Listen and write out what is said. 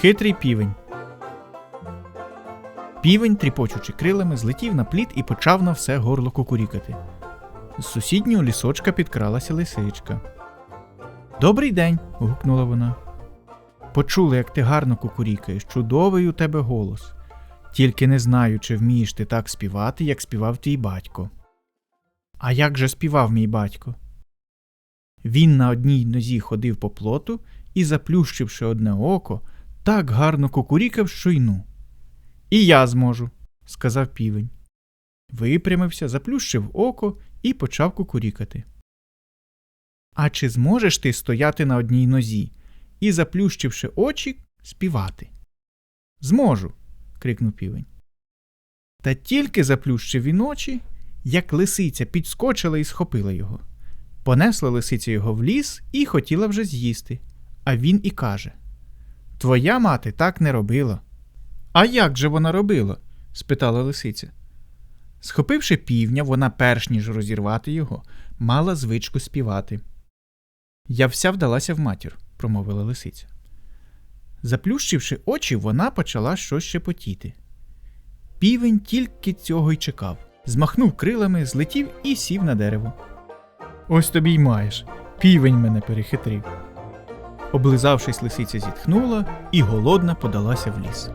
Хитрий півень. Півень, тріпочучи крилами, злетів на плід і почав на все горло кукурікати. З сусіднього лісочка підкралася лисичка. Добрий день. гукнула вона. Почули, як ти гарно кукурікаєш, чудовий у тебе голос. Тільки не знаю, чи вмієш ти так співати, як співав твій батько. А як же співав мій батько? Він на одній нозі ходив по плоту і, заплющивши одне око, так гарно кукурікав, що й ну. І я зможу, сказав півень. Випрямився, заплющив око і почав кукурікати. А чи зможеш ти стояти на одній нозі і, заплющивши очі, співати? Зможу. крикнув півень. Та тільки заплющив він очі, як лисиця підскочила і схопила його. Понесла лисиця його в ліс і хотіла вже з'їсти. А він і каже Твоя мати так не робила. А як же вона робила? спитала лисиця. Схопивши півня, вона, перш ніж розірвати його, мала звичку співати. Я вся вдалася в матір, промовила лисиця. Заплющивши очі, вона почала щось шепотіти. Півень тільки цього й чекав, змахнув крилами, злетів і сів на дерево. Ось тобі й маєш. Півень мене перехитрив. Облизавшись, лисиця зітхнула і голодна подалася в ліс.